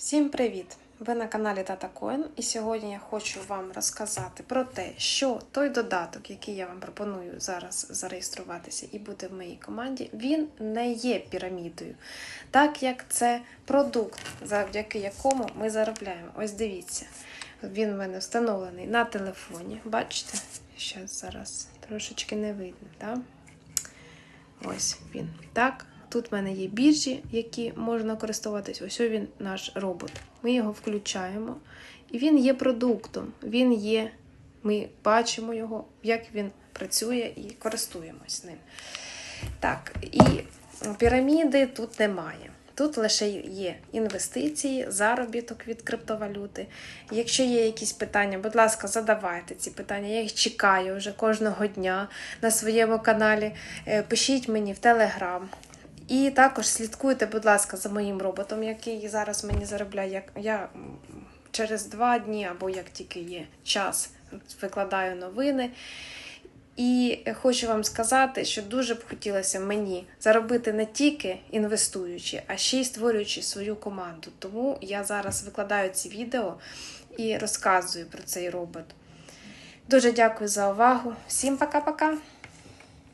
Всім привіт! Ви на каналі Тата Коін, і сьогодні я хочу вам розказати про те, що той додаток, який я вам пропоную зараз зареєструватися і бути в моїй команді, він не є пірамідою, так як це продукт, завдяки якому ми заробляємо. Ось дивіться, він в мене встановлений на телефоні. Бачите? Щас зараз трошечки не видно, так? Ось він. Так. Тут в мене є біржі, які можна користуватись. Ось він наш робот. Ми його включаємо, і він є продуктом. Він є, ми бачимо його, як він працює і користуємось ним. Так, і піраміди тут немає. Тут лише є інвестиції, заробіток від криптовалюти. Якщо є якісь питання, будь ласка, задавайте ці питання. Я їх чекаю вже кожного дня на своєму каналі. Е, Пишіть мені в Телеграм. І також слідкуйте, будь ласка, за моїм роботом, який зараз мені заробляє. Як я через два дні або як тільки є час, викладаю новини. І хочу вам сказати, що дуже б хотілося мені заробити не тільки інвестуючи, а ще й створюючи свою команду. Тому я зараз викладаю ці відео і розказую про цей робот. Дуже дякую за увагу. Всім пока-пока!